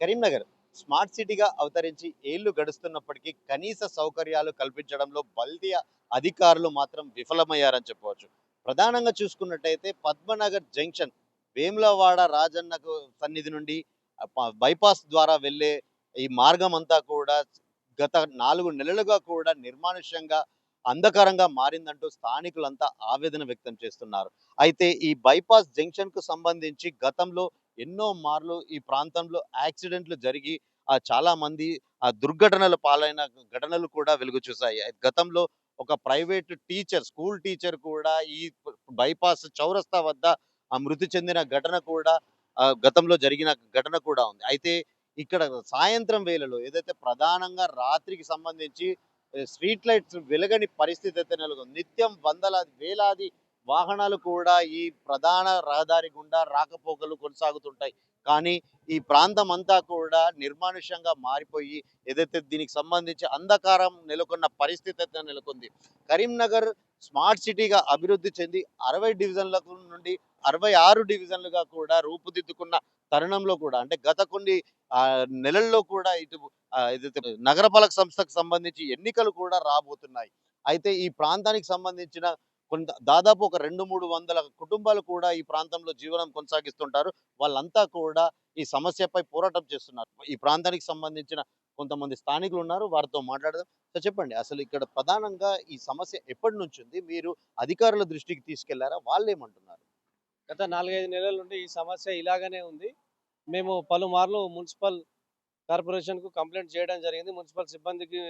Karimnagar smart సిటీగా అవతరించి ఏళ్ళు గడుస్తున్నప్పటికీ కనీస సౌకర్యాలు కల్పించడంలో బల్దియా అధికారులు మాత్రం విఫలమయ్యారని చెప్పవచ్చు. ప్రధానంగా చూసుకున్నట్టయితే పద్మనగర్ జంక్షన్ వేములవాడ రాజన్నకు సన్నిధి నుండి బైపాస్ ద్వారా వెళ్ళే ఈ మార్గం అంతా కూడా గత నాలుగు నెలలుగా కూడా నిర్మానుష్యంగా అంధకారంగా మారిందంటూ స్థానికులంతా ఆవేదన వ్యక్తం చేస్తున్నారు. అయితే ఈ బైపాస్ జంక్షన్కు సంబంధించి గతంలో ఎన్నో మార్లు ఈ ప్రాంతంలో యాక్సిడెంట్లు జరిగి ఆ చాలా మంది ఆ దుర్ఘటనల పాలైన ఘటనలు కూడా వెలుగు చూశాయి. గతంలో ఒక ప్రైవేట్ టీచర్ స్కూల్ టీచర్ కూడా ఈ బైపాస్ చౌరస్తా వద్ద ఆ మృతి చెందిన ఘటన కూడా గతంలో జరిగిన ఘటన కూడా ఉంది. అయితే ఇక్కడ సాయంత్రం వేళలో ఏదైతే ప్రధానంగా రాత్రికి సంబంధించి స్ట్రీట్ లైట్స్ వెలగని పరిస్థితి అయితే నెలకొంది. నిత్యం వందలాది వేలాది వాహనాలు కూడా ఈ ప్రధాన రహదారి గుండా రాకపోకలు కొనసాగుతుంటాయి. కానీ ఈ ప్రాంతం అంతా కూడా నిర్మానుష్యంగా మారిపోయి ఏదైతే దీనికి సంబంధించి అంధకారం నెలకొన్న పరిస్థితి అయితే నెలకొంది. కరీంనగర్ స్మార్ట్ సిటీగా అభివృద్ధి చెంది అరవై డివిజన్లకు నుండి అరవై ఆరు డివిజన్లుగా కూడా రూపుదిద్దుకున్న తరుణంలో కూడా అంటే గత కొన్ని నెలల్లో కూడా ఇటు ఏదైతే నగరపాలక సంస్థకు సంబంధించి ఎన్నికలు కూడా రాబోతున్నాయి. అయితే ఈ ప్రాంతానికి సంబంధించిన కొంత దాదాపు ఒక రెండు మూడు వందల కుటుంబాలు కూడా ఈ ప్రాంతంలో జీవనం కొనసాగిస్తుంటారు. వాళ్ళంతా కూడా ఈ సమస్యపై పోరాటం చేస్తున్నారు. ఈ ప్రాంతానికి సంబంధించిన కొంతమంది స్థానికులు ఉన్నారు. వారితో మాట్లాడదాం. సో చెప్పండి. అసలు ఇక్కడ ప్రధానంగా ఈ సమస్య ఎప్పటి నుంచి ఉంది? మీరు అధికారుల దృష్టికి తీసుకెళ్ళారా? వాళ్ళు ఏమంటున్నారు గత నాలుగైదు నెలల నుండి ఈ సమస్య ఇలాగనే ఉంది. మేము పలుమార్లు మున్సిపల్ కార్పొరేషన్కు కంప్లైంట్ చేయడం జరిగింది. మున్సిపల్ సిబ్బందికి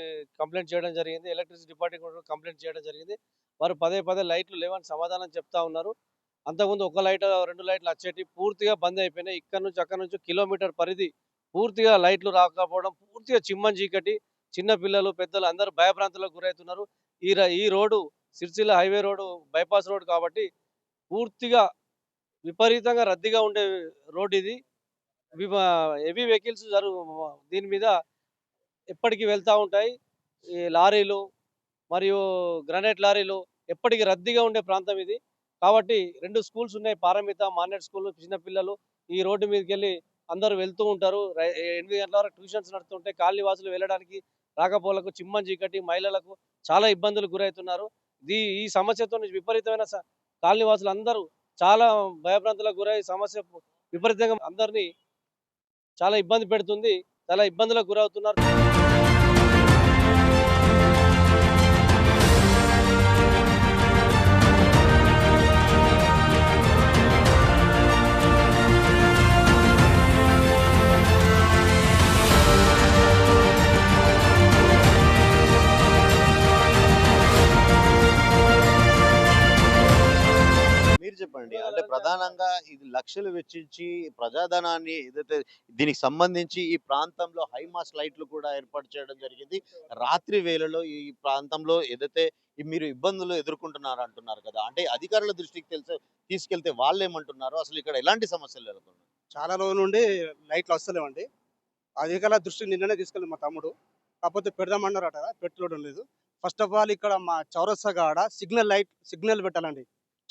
కంప్లైంట్ చేయడం జరిగింది. ఎలక్ట్రిసిటీ డిపార్ట్మెంట్ కంప్లైంట్ చేయడం జరిగింది. వారు పదే పదే లైట్లు లేవని సమాధానం చెప్తా ఉన్నారు. అంతకుముందు ఒక లైట్ రెండు లైట్లు వచ్చేటి పూర్తిగా బంద్ అయిపోయినాయి. ఇక్కడ నుంచి అక్కడ నుంచి కిలోమీటర్ పరిధి పూర్తిగా లైట్లు రాకపోవడం పూర్తిగా చిమ్మని చీకటి చిన్న పిల్లలు పెద్దలు అందరూ భయభ్రాంతులకు గురవుతున్నారు. ఈ ఈ road Sircilla highway road bypass road కాబట్టి పూర్తిగా విపరీతంగా రద్దీగా ఉండే రోడ్ ఇది. హెవీ వెహికల్స్ జరుగు దీని మీద ఎప్పటికీ వెళ్తూ ఉంటాయి. ఈ లారీలు మరియు గ్రనేట్ లారీలు ఎప్పటికీ రద్దీగా ఉండే ప్రాంతం ఇది. కాబట్టి రెండు స్కూల్స్ ఉన్నాయి పారమిత మానేట్ స్కూల్ చిన్న పిల్లలు. ఈ రోడ్డు మీదకి వెళ్ళి అందరూ వెళ్తూ ఉంటారు. ఎనిమిది గంటల వరకు ట్యూషన్స్ నడుస్తుంటే కాలనీ వాసులు వెళ్ళడానికి రాకపోలకు చిమ్మం చీకటి మహిళలకు చాలా ఇబ్బందులు గురవుతున్నారు. దీ ఈ సమస్యతో విపరీతమైన కాలనీ వాసులు అందరూ చాలా భయభ్రాంతులకు గురై సమస్య విపరీతంగా అందరినీ చాలా ఇబ్బంది పెడుతుంది. చాలా ఇబ్బందులకు గురవుతున్నారు. ప్రధానంగా ఇది లక్షలు వెచ్చించి ప్రజాధనాన్ని ఏదైతే దీనికి సంబంధించి ఈ ప్రాంతంలో హైమాస్ లైట్లు కూడా ఏర్పాటు చేయడం జరిగింది. రాత్రి వేళలో ఈ ప్రాంతంలో ఏదైతే మీరు ఇబ్బందులు ఎదుర్కొంటున్నారు అంటున్నారు కదా అంటే అధికారుల దృష్టికి తెలిసి తీసుకెళ్తే వాళ్ళు ఏమంటున్నారు అసలు ఇక్కడ ఎలాంటి సమస్యలు ఎదుర్కొన్నారు చాలా రోజుల నుండి లైట్లు వస్తలేవండి అధికారుల దృష్టికి నిన్ననే తీసుకెళ్ళి మా తమ్ముడు. కాకపోతే పెడదామన్నారట పెట్టుకోవడం లేదు. ఫస్ట్ ఆఫ్ ఆల్ ఇక్కడ మా చౌరస్సా కాడ సిగ్నల్ లైట్ సిగ్నల్ పెట్టాలండి.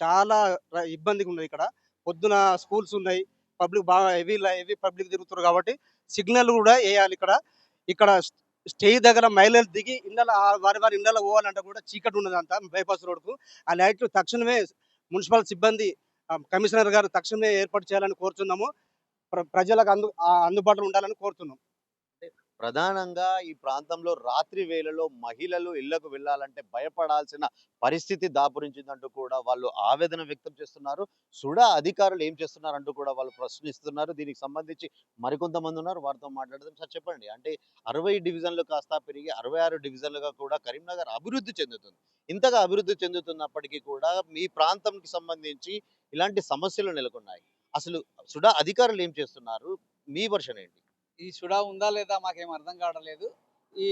చాలా ఇబ్బందిగా ఉన్నది ఇక్కడ. పొద్దున స్కూల్స్ ఉన్నాయి పబ్లిక్ బాగా హెవీ హెవీ పబ్లిక్ తిరుగుతారు కాబట్టి సిగ్నల్ కూడా వేయాలి ఇక్కడ. ఇక్కడ స్టేజ్ దగ్గర మహిళలు దిగి ఇళ్ళ వారి వారి ఇళ్ళలో పోవాలంటే కూడా చీకటి ఉన్నది అంతా బైపాస్ రోడ్కు. ఆ లైట్లు తక్షణమే మున్సిపల్ సిబ్బంది కమిషనర్ గారు తక్షణమే ఏర్పాటు చేయాలని కోరుతున్నాము ప్ర- ప్రజలకు అందు ఆ అందుబాటులో ఉండాలని కోరుతున్నాం. ప్రధానంగా ఈ ప్రాంతంలో రాత్రి వేళలో మహిళలు ఇళ్ళకు వెళ్ళాలంటే భయపడాల్సిన పరిస్థితి దాపురించిందంటూ కూడా వాళ్ళు ఆవేదన వ్యక్తం చేస్తున్నారు. సుడా అధికారులు ఏం చేస్తున్నారంటూ కూడా వాళ్ళు ప్రశ్నిస్తున్నారు. దీనికి సంబంధించి మరికొంతమంది ఉన్నారు. వారితో మాట్లాడదాం సార్ చెప్పండి. అంటే అరవై డివిజన్లు కాస్త పెరిగి అరవై ఆరు డివిజన్లుగా కూడా కరీంనగర్ అభివృద్ధి చెందుతుంది. ఇంతగా అభివృద్ధి చెందుతున్నప్పటికీ కూడా మీ ప్రాంతంకి సంబంధించి ఇలాంటి సమస్యలు నెలకొన్నాయి. అసలు సుడా అధికారులు ఏం చేస్తున్నారు? మీ వర్షన్ ఏంటి? ఈ సుడా ఉందా లేదా మాకేం అర్థం కావడం లేదు ఈ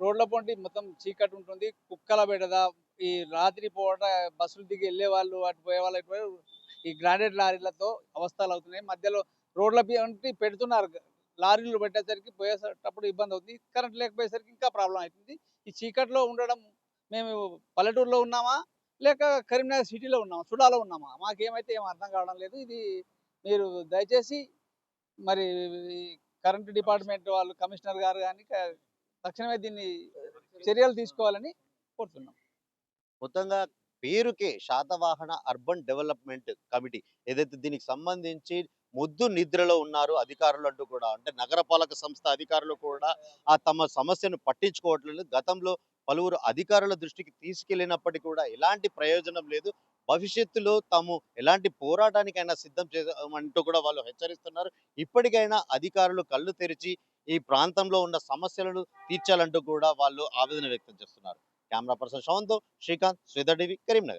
రోడ్ల పొంటి మొత్తం చీకటి ఉంటుంది కుక్కల బెడద ఈ రాత్రి పూట బస్సులు దిగి వెళ్ళే వాళ్ళు అటు పోయే వాళ్ళు ఈ గ్రానైట్ లారీలతో అవస్థలు అవుతున్నాయి. మధ్యలో రోడ్ల పొంటి పెడుతున్నారు లారీలు పెట్టేసరికి పోయేటప్పుడు ఇబ్బంది అవుతుంది కరెంట్ లేకపోయేసరికి ఇంకా ప్రాబ్లం అవుతుంది. ఈ చీకట్లో ఉండడం మేము పల్లెటూరులో ఉన్నామా లేక కరీంనగర్ సిటీలో ఉన్నామా సుడాలో ఉన్నామా? మాకేమైతే ఏం అర్థం కావడం లేదు. ఇది మీరు దయచేసి మరి కరెంటు కరెంట్ డిపార్ట్మెంట్ వాళ్ళు కమిషనర్ గారు కానీ తక్షణమే దీన్ని చర్యలు తీసుకోవాలని కోరుతున్నాం. మొత్తంగా పేరుకే శాతవాహన అర్బన్ డెవలప్మెంట్ కమిటీ ఏదైతే దీనికి సంబంధించి ముద్దు నిద్రలో ఉన్నారు అధికారులు అంటూ కూడా అంటే నగరపాలక సంస్థ అధికారులు కూడా ఆ తమ సమస్యను పట్టించుకోవట్లేదు. గతంలో పలువురు అధికారుల దృష్టికి తీసుకెళ్ళినప్పటికీ కూడా ఎలాంటి ప్రయోజనం లేదు. భవిష్యత్తులో తాము ఎలాంటి పోరాటానికైనా సిద్ధం చేసామంటూ కూడా వాళ్ళు హెచ్చరిస్తున్నారు. ఇప్పటికైనా అధికారులు కళ్ళు తెరిచి ఈ ప్రాంతంలో ఉన్న సమస్యలను తీర్చాలంటూ కూడా వాళ్ళు ఆవేదన వ్యక్తం చేస్తున్నారు. కెమెరా పర్సన్ శ్రవంతో శ్రీకాంత్ శ్రీధర్ టీవీ కరీంనగర్.